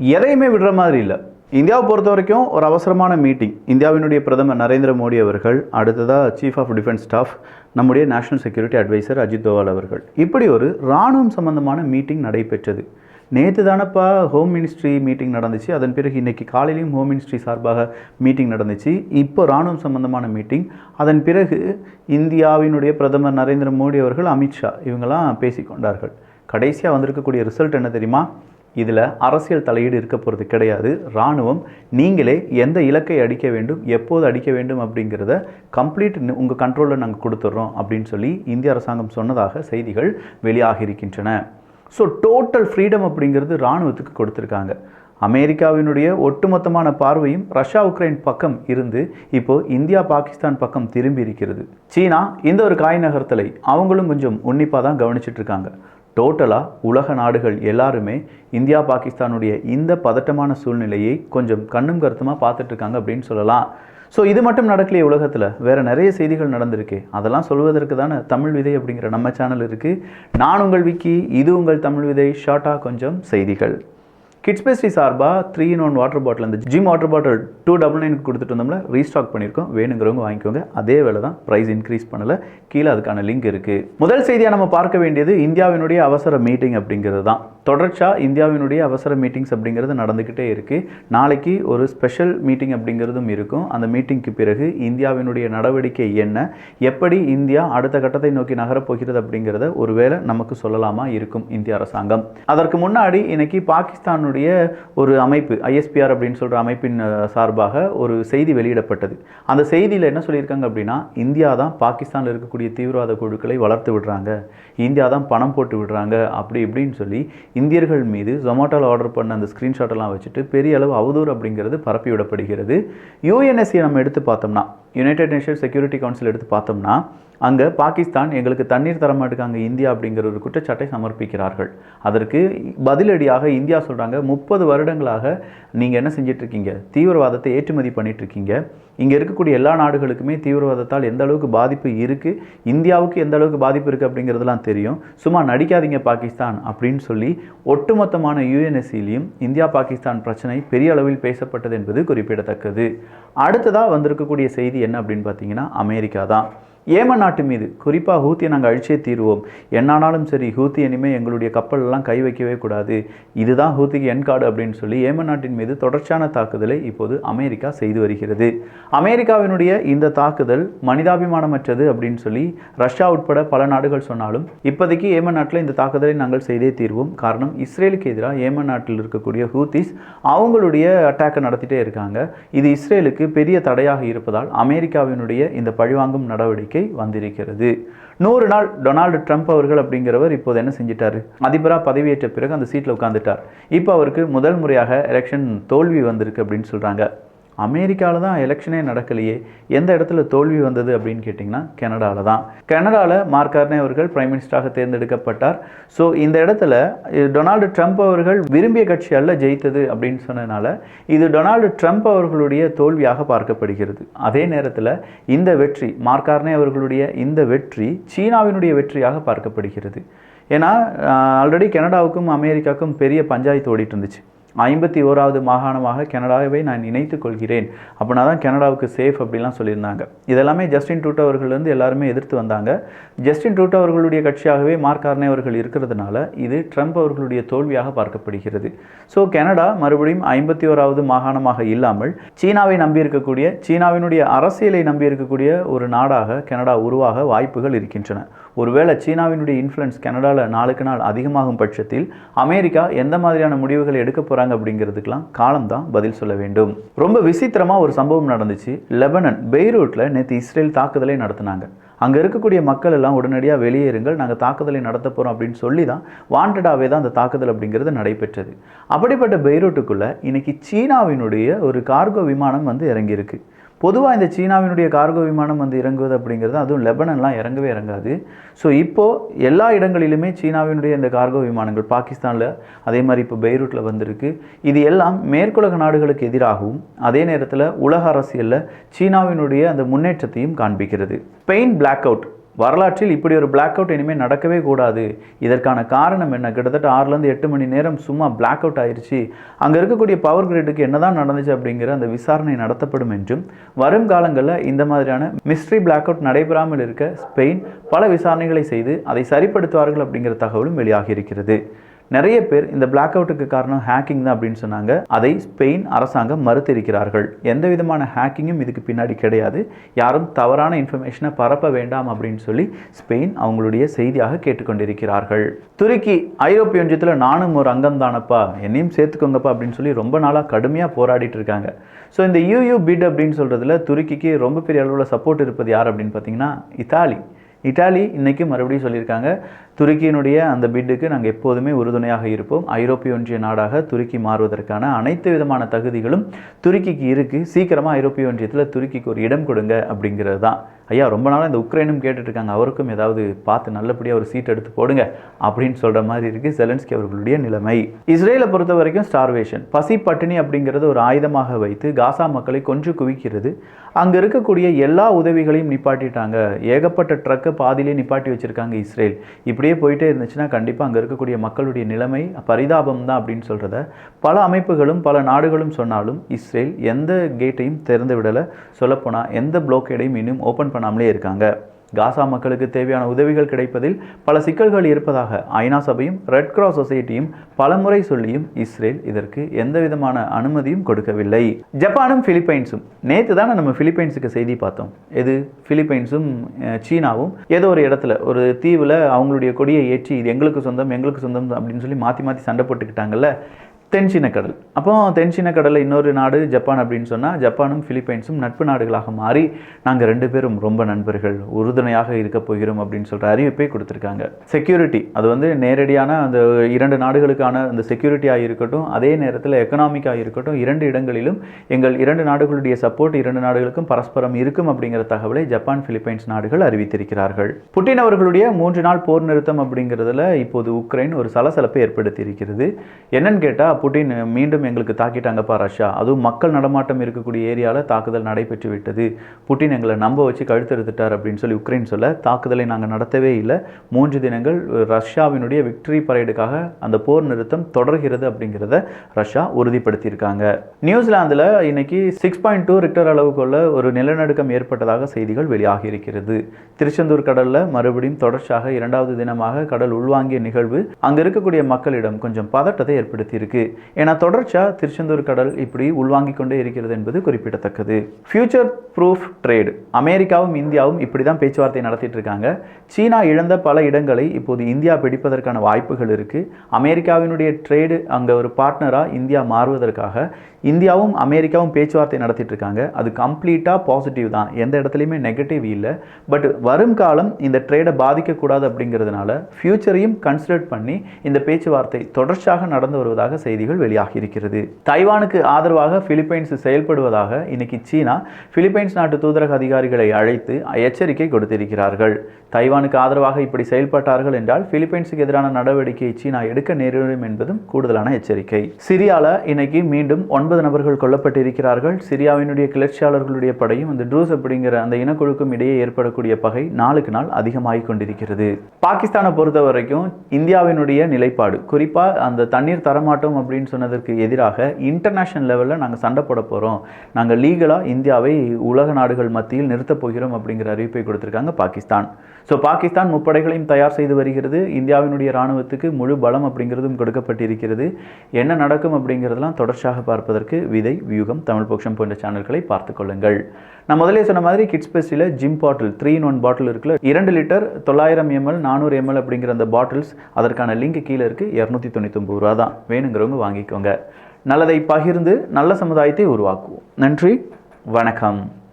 எதையுமே விடுற மாதிரி இல்லை. இந்தியாவை பொறுத்த வரைக்கும் ஒரு அவசரமான மீட்டிங் இந்தியாவினுடைய பிரதமர் நரேந்திர மோடி அவர்கள் அடுத்ததாக சீஃப் ஆஃப் டிஃபென்ஸ் ஸ்டாஃப் நம்முடைய national security adviser Ajit Doval அவர்கள். இப்படி ஒரு இராணுவம் சம்பந்தமான மீட்டிங் நடைபெற்றது. நேற்று தானப்பா ஹோம் மினிஸ்ட்ரி மீட்டிங் நடந்துச்சு. அதன் பிறகு இன்னைக்கு காலையிலையும் ஹோம் மினிஸ்ட்ரி சார்பாக மீட்டிங் நடந்துச்சு. இப்போ இராணுவம் சம்பந்தமான மீட்டிங் அதன் பிறகு இந்தியாவினுடைய பிரதமர் நரேந்திர மோடி அவர்கள் அமித்ஷா இவங்கெல்லாம் பேசிக்கொண்டார்கள். கடைசியாக வந்திருக்கக்கூடிய ரிசல்ட் என்ன தெரியுமா? இதில் அரசியல் தலையீடு இருக்க போகிறது கிடையாது. இராணுவம் நீங்களே எந்த இலக்கை அடிக்க வேண்டும் எப்போது அடிக்க வேண்டும் அப்படிங்கிறத கம்ப்ளீட் உங்கள் கண்ட்ரோலில் நாங்கள் கொடுத்துட்றோம் அப்படின்னு சொல்லி இந்திய அரசாங்கம் சொன்னதாக செய்திகள் வெளியாகியிருக்கின்றன ஸோ டோட்டல் ஃப்ரீடம் அப்படிங்கிறது இராணுவத்துக்கு கொடுத்துருக்காங்க. அமெரிக்காவினுடைய ஒட்டுமொத்தமான பார்வையும் ரஷ்யா உக்ரைன் பக்கம் இருந்து இப்போ இந்தியா பாகிஸ்தான் பக்கம் திரும்பி இருக்கிறது. சீனா இந்த ஒரு காய் நகர்த்தலை அவங்களும் கொஞ்சம் உன்னிப்பாக தான் கவனிச்சிட்டு இருக்காங்க. டோட்டலாக உலக நாடுகள் எல்லாருமே இந்தியா பாகிஸ்தானுடைய இந்த பதட்டமான சூழ்நிலையை கொஞ்சம் கண்ணும் கருத்துமாக பார்த்துட்ருக்காங்க அப்படின்னு சொல்லலாம். ஸோ இது மட்டும் நடக்கலையே உலகத்தில். வேறு நிறைய செய்திகள் நடந்திருக்கு. அதெல்லாம் சொல்வதற்கு தானே தமிழ் விதை அப்படிங்கிற நம்ம சேனல் இருக்குது நான் உங்கள் விக்கி இது உங்கள் தமிழ் விதை. ஷார்ட்டாக கொஞ்சம் செய்திகள். கிட்ஸ் பேஸ்ட்ரி சார்பாக three in one water bottle இந்த gym water bottle two double நைனுக்கு கொடுத்துட்டு வந்தோம்ல ரீஸ்டாக் பண்ணியிருக்கோம். வேணுங்கிறவங்க வாங்கிக்கோங்க. அதே வேலை தான் ப்ரைஸ் இன்க்ரீஸ் பண்ணல. கீழே அதுக்கான லிங்க் இருக்குது முதல் செய்தியாக நம்ம பார்க்க வேண்டியது இந்தியாவினுடைய அவசர மீட்டிங் அப்படிங்கிறது தான். தொடர்ச்சியாக இந்தியாவினுடைய அவசர மீட்டிங்ஸ் அப்படிங்கிறது நடந்துக்கிட்டே இருக்குது நாளைக்கு ஒரு ஸ்பெஷல் மீட்டிங் அப்படிங்கிறதும் இருக்கும். அந்த மீட்டிங்க்கு பிறகு இந்தியாவினுடைய நடவடிக்கை என்ன? எப்படி இந்தியா அடுத்த கட்டத்தை நோக்கி நகரப் போகிறது அப்படிங்கிறத ஒருவேளை நமக்கு சொல்லலாமா இருக்கும் இந்திய அரசாங்கம். அதற்கு முன்னாடி இன்னைக்கு பாகிஸ்தானுடைய ஒரு அமைப்பு ஐஎஸ்பிஆர் அப்படின்னு சொல்கிற அமைப்பின் சார்பாக ஒரு செய்தி வெளியிடப்பட்டது. அந்த செய்தியில் என்ன சொல்லியிருக்காங்க அப்படின்னா இந்தியா தான் பாகிஸ்தானில் இருக்கக்கூடிய தீவிரவாத குழுக்களை வளர்த்து விடுறாங்க. இந்தியா தான் பணம் போட்டு விடுறாங்க. அப்படி இப்படின்னு சொல்லி இந்தியர்கள் மீது ஜொமேட்டோவில் ஆர்டர் பண்ண அந்த ஸ்க்ரீன்ஷாட்டெல்லாம் வச்சுட்டு பெரிய அளவு அவதூறு அப்படிங்கிறது பரப்பி விடப்படுகிறது. நம்ம எடுத்து பார்த்தோம்னா யுனைடெட் நேஷன் செக்யூரிட்டி கவுன்சில் எடுத்து பார்த்தோம்னா அங்கே பாகிஸ்தான் எங்களுக்கு தண்ணீர் தர மாட்டேங்காங்க இந்தியா அப்படிங்கிற ஒரு குற்றச்சாட்டை சமர்ப்பிக்கிறார்கள். அதற்கு பதிலடியாக இந்தியா சொல்கிறாங்க முப்பது வருடங்களாக நீங்கள் என்ன செஞ்சிட்ருக்கீங்க? தீவிரவாதத்தை ஏற்றுமதி பண்ணிகிட்ருக்கீங்க இருக்கீங்க இங்கே இருக்கக்கூடிய எல்லா நாடுகளுக்குமே தீவிரவாதத்தால் எந்த அளவுக்கு பாதிப்பு இருக்குது இந்தியாவுக்கு எந்த அளவுக்கு பாதிப்பு இருக்குது அப்படிங்கிறதுலாம் தெரியும். சும்மா நடிக்காதீங்க பாகிஸ்தான் அப்படின்னு சொல்லி ஒட்டுமொத்தமான யூஎன்எஸ்சிலையும் இந்தியா பாகிஸ்தான் பிரச்சனை பெரிய அளவில் பேசப்பட்டது என்பது குறிப்பிடத்தக்கது. அடுத்ததாக வந்திருக்கக்கூடிய செய்தி என்ன அப்படின்னு பார்த்தீங்கன்னா அமெரிக்கா தான். ஏமன் நாட்டு மீது குறிப்பாக ஹூத்தியை நாங்கள் அழிச்சே தீருவோம். என்னானாலும் சரி ஹூத்தி இனிமேல் எங்களுடைய கப்பலெல்லாம் கை வைக்கவே கூடாது. இதுதான் ஹூத்திக்கு என் காடு அப்படின்னு சொல்லி ஏமன் நாட்டின் மீது தொடர்ச்சியான தாக்குதலை இப்போது அமெரிக்கா செய்து வருகிறது. அமெரிக்காவினுடைய இந்த தாக்குதல் மனிதாபிமானமற்றது அப்படின்னு சொல்லி ரஷ்யா உட்பட பல நாடுகள் சொன்னாலும் இப்போதைக்கு ஏமன் நாட்டில் இந்த தாக்குதலை நாங்கள் செய்தே தீர்வோம். காரணம் இஸ்ரேலுக்கு எதிராக ஏமன் நாட்டில் இருக்கக்கூடிய ஹூத்திஸ் அவங்களுடைய அட்டாக்கை நடத்திட்டே இருக்காங்க. இது இஸ்ரேலுக்கு பெரிய தடையாக இருப்பதால் அமெரிக்காவினுடைய இந்த பழிவாங்கும் நடவடிக்கை வந்திருக்கிறது. நூறு நாள் டொனால்டு ட்ரம்ப் அவர்கள் அப்படிங்கிறவர் இப்போது என்ன செஞ்சிட்டாரு? அதிபராக பதவியேற்ற பிறகு அந்த சீட்டில் உட்காந்துட்டார் இப்போ அவருக்கு முதல் முறையாக எலெக்ஷன் தோல்வி வந்திருக்கு அப்படின்னு சொல்கிறாங்க அமெரிக்காவில் தான் எலெக்ஷனே நடக்கலையே எந்த இடத்துல தோல்வி வந்தது அப்படின்னு கேட்டிங்கன்னா கனடாவில் தான். கனடாவில் மார்க்கார்னே அவர்கள் பிரைம் மினிஸ்டராக தேர்ந்தெடுக்கப்பட்டார். ஸோ இந்த இடத்துல டொனால்டு ட்ரம்ப் அவர்கள் விரும்பிய கட்சி அல்ல ஜெயித்தது அப்படின்னு சொன்னதுனால இது டொனால்டு ட்ரம்ப் அவர்களுடைய தோல்வியாக பார்க்கப்படுகிறது. அதே நேரத்தில் இந்த வெற்றி மார்க்கார்னே அவர்களுடைய இந்த வெற்றி சீனாவினுடைய வெற்றியாக பார்க்கப்படுகிறது. ஏன்னா ஆல்ரெடி கனடாவுக்கும் அமெரிக்காவுக்கும் பெரிய பஞ்சாயத்து ஓடிட்டு இருந்துச்சு. ஐம்பத்தி ஓராவது மாகாணமாக கனடாவை நான் இணைத்துக் கொள்கிறேன். அப்படின்னா தான் கனடாவுக்கு சேஃப் அப்படிலாம் சொல்லியிருந்தாங்க. இதெல்லாமே ஜஸ்டின் ட்ரூட் அவர்கள்லேருந்து எல்லாருமே எதிர்த்து வந்தாங்க. ஜஸ்டின் ட்ரூட் அவர்களுடைய கட்சியாகவே மார்க் கார்னே அவர்கள் இருக்கிறதுனால இது ட்ரம்ப் அவர்களுடைய தோல்வியாக பார்க்கப்படுகிறது. ஸோ கனடா மறுபடியும் ஐம்பத்தி ஓராவது மாகாணமாக இல்லாமல் சீனாவை நம்பி இருக்கக்கூடிய சீனாவினுடைய அரசியலை நம்பி இருக்கக்கூடிய ஒரு நாடாக கனடா உருவாக வாய்ப்புகள் இருக்கின்றன. ஒருவேளை சீனாவினுடைய இன்ஃப்ளூயன்ஸ் கனடாவில் நாளுக்கு நாள் அதிகமாகும் பட்சத்தில் அமெரிக்கா எந்த மாதிரியான முடிவுகளை எடுக்க போகிறாங்க அப்படிங்கிறதுக்கெலாம் காலம்தான் பதில் சொல்ல வேண்டும். ரொம்ப விசித்திரமாக ஒரு சம்பவம் நடந்துச்சு. லெபனன் பெய்ரூட்டில் நேற்று இஸ்ரேல் தாக்குதலை நடத்தினாங்க. அங்கே இருக்கக்கூடிய மக்கள் எல்லாம் உடனடியாக வெளியேறுங்கள் நாங்கள் தாக்குதலை நடத்த போகிறோம் அப்படின்னு சொல்லி தான் வாண்டடாகவே தான் அந்த தாக்குதல் அப்படிங்கிறது நடைபெற்றது. அப்படிப்பட்ட பெய்ரூட்டுக்குள்ளே இன்றைக்கி சீனாவினுடைய ஒரு கார்கோ விமானம் வந்து இறங்கியிருக்கு. பொதுவாக இந்த சீனாவினுடைய கார்கோ விமானம் வந்து இறங்குவது அப்படிங்கிறது அதுவும் லெபனன்லாம் இறங்கவே இறங்காது. ஸோ இப்போது எல்லா இடங்களிலுமே சீனாவினுடைய இந்த கார்கோ விமானங்கள் பாகிஸ்தானில் அதே மாதிரி இப்போ பெய்ரூட்டில் வந்திருக்கு. இது எல்லாம் மேற்குலக நாடுகளுக்கு எதிராகவும் அதே நேரத்தில் உலக அரசியலில் சீனாவினுடைய அந்த முன்னேற்றத்தையும் காண்பிக்கிறது. பெயின் பிளாக் அவுட் வரலாற்றில் இப்படி ஒரு பிளாக் அவுட் இனிமேல் நடக்கவே கூடாது. இதற்கான காரணம் என்ன? கிட்டத்தட்ட ஆறுலேருந்து எட்டு மணி நேரம் சும்மா பிளாக் அவுட் ஆயிடுச்சு அங்கே இருக்கக்கூடிய பவர் கிரிட்டுக்கு என்னதான் நடந்துச்சு அப்படிங்கிற அந்த விசாரணை நடத்தப்படும் என்றும் வரும் காலங்களில் இந்த மாதிரியான மிஸ்ட்ரி பிளாக் அவுட் நடைபெறாமல் இருக்க ஸ்பெயின் பல விசாரணைகளை செய்து அதை சரிப்படுத்துவார்கள் அப்படிங்கிற தகவலும் வெளியாகி இருக்கிறது. நிறைய பேர் இந்த பிளாக் அவுட்டுக்கு காரணம் ஹேக்கிங் தான் அப்படின்னு சொன்னாங்க. அதை ஸ்பெயின் அரசாங்கம் மறுத்திருக்கிறார்கள். எந்த விதமான ஹேக்கிங்கும் இதுக்கு பின்னாடி கிடையாது. யாரும் தவறான இன்ஃபர்மேஷனை பரப்ப வேண்டாம் அப்படின்னு சொல்லி ஸ்பெயின் அவங்களுடைய செய்தியாக கேட்டுக்கொண்டிருக்கிறார்கள். துருக்கி ஐரோப்பிய ஒன்றியத்தில் நானும் ஒரு அங்கம் தானப்பா. என்னையும் சேர்த்துக்கோங்கப்பா அப்படின்னு சொல்லி ரொம்ப நாளாக கடுமையாக போராடிட்டு இருக்காங்க. ஸோ இந்த யூயூ பிட் அப்படின்னு சொல்கிறதுல துருக்கிக்கு ரொம்ப பெரிய அளவில் சப்போர்ட் இருப்பது யார் அப்படின்னு பார்த்தீங்கன்னா இத்தாலி. இட்டாலி இன்றைக்கி மறுபடியும் சொல்லியிருக்காங்க. துருக்கியினுடைய அந்த பிட்டுக்கு நாங்கள் எப்போதுமே உறுதுணையாக இருப்போம். ஐரோப்பிய ஒன்றிய நாடாக துருக்கி மாறுவதற்கான அனைத்து விதமான தகுதிகளும் துருக்கிக்கு இருக்குது சீக்கிரமாக ஐரோப்பிய ஒன்றியத்தில் துருக்கிக்கு ஒரு இடம் கொடுங்க அப்படிங்கிறது தான். ஐயா ரொம்ப நாளாக இந்த உக்ரைனும் கேட்டுட்டு இருக்காங்க அவருக்கும் ஏதாவது பார்த்து நல்லபடியாக ஒரு சீட் எடுத்து போடுங்க அப்படின்னு சொல்கிற மாதிரி இருக்குது செலன்ஸ்கி அவர்களுடைய நிலைமை. இஸ்ரேலை பொறுத்த வரைக்கும் ஸ்டார்வேஷன் பசி பட்டினி அப்படிங்கிறது ஒரு ஆயுதமாக வைத்து காசா மக்களை கொஞ்சம் குவிக்கிறது. அங்கே இருக்கக்கூடிய எல்லா உதவிகளையும் நிப்பாட்டிட்டாங்க. ஏகப்பட்ட ட்ரக்கை பாதியிலே நிப்பாட்டி வச்சுருக்காங்க இஸ்ரேல். இப்படியே போயிட்டே இருந்துச்சுன்னா கண்டிப்பாக அங்கே இருக்கக்கூடிய மக்களுடைய நிலைமை பரிதாபம் தான் அப்படின்னு சொல்கிறத பல அமைப்புகளும் பல நாடுகளும் சொன்னாலும் இஸ்ரேல் எந்த கேட்டையும் திறந்து விடலை சொல்லப்போனால் எந்த ப்ளோக்கேடையும் இன்னும் ஓப்பன் பண்ணாமலே இருக்காங்க. காசா மக்களுக்கு தேவையான உதவிகள் கிடைப்பதில் பல சிக்கல்கள் இருப்பதாக ஐநா சபையும் ரெட் கிராஸ் சொசைட்டியும் பலமுறை சொல்லியும் இஸ்ரேல் இதற்கு எந்த விதமான அனுமதியும் கொடுக்கவில்லை. ஜப்பானும் பிலிப்பைன்ஸும் நேற்று தானே நம்ம பிலிப்பைன்ஸுக்கு செய்தி பார்த்தோம். எது? பிலிப்பைன்ஸும் சீனாவும் ஏதோ ஒரு இடத்துல ஒரு தீவில் அவங்களுடைய கொடியை ஏற்றி இது எங்களுக்கு சொந்தம் எங்களுக்கு சொந்தம் அப்படின்னு சொல்லி மாற்றி மாற்றி சண்டை போட்டுக்கிட்டாங்கல்ல? தென்சீன கடல் அப்போ தென்சீன கடலில் இன்னொரு நாடு ஜப்பான் அப்படின்னு சொன்னால் ஜப்பானும் ஃபிலிப்பைன்ஸும் நட்பு நாடுகளாக மாறி நாங்கள் ரெண்டு பேரும் ரொம்ப நண்பர்கள் உறுதுணையாக இருக்க போகிறோம் அப்படின்னு சொல்கிற அறிவிப்பை கொடுத்துருக்காங்க. செக்யூரிட்டி அது வந்து நேரடியான அந்த இரண்டு நாடுகளுக்கான அந்த செக்யூரிட்டியாக இருக்கட்டும் அதே நேரத்தில் எக்கனாமிக்காக இருக்கட்டும் இரண்டு இடங்களிலும் எங்கள் இரண்டு நாடுகளுடைய சப்போர்ட் இரண்டு நாடுகளுக்கும் பரஸ்பரம் இருக்கும் அப்படிங்கிற தகவலை ஜப்பான் ஃபிலிப்பைன்ஸ் நாடுகள் அறிவித்திருக்கிறார்கள். புட்டின் அவர்களுடைய மூன்று நாள் போர் நிறுத்தம் அப்படிங்கிறதுல இப்போது உக்ரைன் ஒரு சலசலப்பை ஏற்படுத்தி இருக்கிறது என்னன்னு கேட்டால் புட்டின் மீண்டும் எங்களுக்கு தாக்கிட்டாங்கப்பா ரஷ்யா. அதுவும் மக்கள் நடமாட்டம் இருக்கக்கூடிய ஏரியாவில் தாக்குதல் நடைபெற்று விட்டது புட்டின் எங்களை நம்ப வச்சு கழுத்தெடுத்துட்டார் அப்படின்னு சொல்லி உக்ரைன் சொல்ல தாக்குதலை நாங்கள் நடத்தவே இல்லை. மூன்று தினங்கள் ரஷ்யாவினுடைய விக்டரி பரேடுக்காக அந்த போர் நிறுத்தம் தொடர்கிறது அப்படிங்கிறத ரஷ்யா உறுதிப்படுத்தியிருக்காங்க. நியூசிலாந்தில் இன்னைக்கு சிக்ஸ் பாயிண்ட் டூ ரிக்டர் அளவுக்குள்ள ஒரு நிலநடுக்கம் ஏற்பட்டதாக செய்திகள் வெளியாகி இருக்கிறது திருச்செந்தூர் கடலில் மறுபடியும் தொடர்ச்சியாக இரண்டாவது தினமாக கடல் உள்வாங்கிய நிகழ்வு அங்கே இருக்கக்கூடிய மக்களிடம் கொஞ்சம் பதட்டத்தை ஏற்படுத்தியிருக்கு. ஏன்னா தொடர்ச்சியாக திருச்செந்தூர் கடல் இப்படி உள்வாங்கிக் கொண்டே இருக்கிறது என்பது குறிப்பிடத்தக்கது. ஃபியூச்சர் ப்ரூஃப் ட்ரேடு அமெரிக்காவும் இந்தியாவும் இப்படி தான் பேச்சுவார்த்தை நடத்திட்டு இருக்காங்க. சீனா இழந்த பல இடங்களை இப்போது இந்தியா பிடிப்பதற்கான வாய்ப்புகள் இருக்குது அமெரிக்காவினுடைய ட்ரேடு அங்கே ஒரு பார்ட்னராக இந்தியா மாறுவதற்காக இந்தியாவும் அமெரிக்காவும் பேச்சுவார்த்தை நடத்திட்டு இருக்காங்க. அது கம்ப்ளீட்டாக பாசிட்டிவ் தான். எந்த இடத்துலையுமே நெகட்டிவ் இல்லை. பட் வரும் காலம் இந்த ட்ரேடை பாதிக்கக்கூடாது அப்படிங்கிறதுனால ஃப்யூச்சரையும் கன்சிடர் பண்ணி இந்த பேச்சுவார்த்தை தொடர்ச்சியாக நடந்து வருவதாக செய்தி செய்திகள் வெளியாகி இருக்கிறது தைவானுக்கு ஆதரவாக பிலிப்பைன்ஸ் செயல்படுவதாக இன்னைக்கு சீனா பிலிப்பைன்ஸ் நாட்டு தூதரக அதிகாரிகளை அழைத்து எச்சரிக்கை கொடுத்திருக்கிறார்கள். தைவானுக்கு ஆதரவாக இப்படி செயல்பட்டார்கள் என்றால் பிலிப்பைன்ஸுக்கு எதிரான நடவடிக்கையை சீனா எடுக்க நேரிடும் என்பதும் கூடுதலான எச்சரிக்கை. சிரியால இன்னைக்கு மீண்டும் ஒன்பது நபர்கள் கொல்லப்பட்டிருக்கிறார்கள். சிரியாவினுடைய கிளர்ச்சியாளர்களுடைய படையும் அந்த ட்ரூஸ் அப்படிங்கிற அந்த இனக்குழுக்கும் இடையே ஏற்படக்கூடிய பகை நாளுக்கு நாள் அதிகமாகிக் கொண்டிருக்கிறது. பாகிஸ்தானை பொறுத்த வரைக்கும் இந்தியாவினுடைய நிலைப்பாடு குறிப்பாக அந்த தண்ணீர் தரமாட்டோம் அப்படின்னு சொன்னதற்கு எதிராக இன்டர்நேஷனல் லெவலில் நாங்கள் சண்டை போட போகிறோம் நாங்கள் லீகலாக இந்தியாவை உலக நாடுகள் மத்தியில் நிறுத்தப் போகிறோம் அப்படிங்கிற அறிவிப்பை கொடுத்துருக்காங்க பாகிஸ்தான். ஸோ பாகிஸ்தான் முப்படைகளையும் தயார் செய்து வருகிறது. இந்தியாவினுடைய இராணுவத்துக்கு முழு பலம் அப்படிங்கிறதும் கொடுக்கப்பட்டிருக்கிறது. என்ன நடக்கும் அப்படிங்கிறதெல்லாம் தொடர்ச்சியாக பார்ப்பதற்கு விதை வியூகம் தமிழ் போக்ஷம் போன்ற சேனல்களை பார்த்து கொள்ளுங்கள். நான் முதலே சொன்ன மாதிரி kids பெஸ்டில் gym bottle three in one bottle இருக்குல்ல இரண்டு லிட்டர் தொள்ளாயிரம் எம்எல் நானூறு எம்எல் அப்படிங்கிற அந்த பாட்டில்ஸ் அதற்கான லிங்க் கீழே இருக்குது இரநூத்தி தொண்ணூத்தொம்பது ரூபா தான் வேணுங்கிறவங்க வாங்கிக்கோங்க. நல்லதை பகிர்ந்து நல்ல சமுதாயத்தை உருவாக்குவோம். நன்றி வணக்கம்.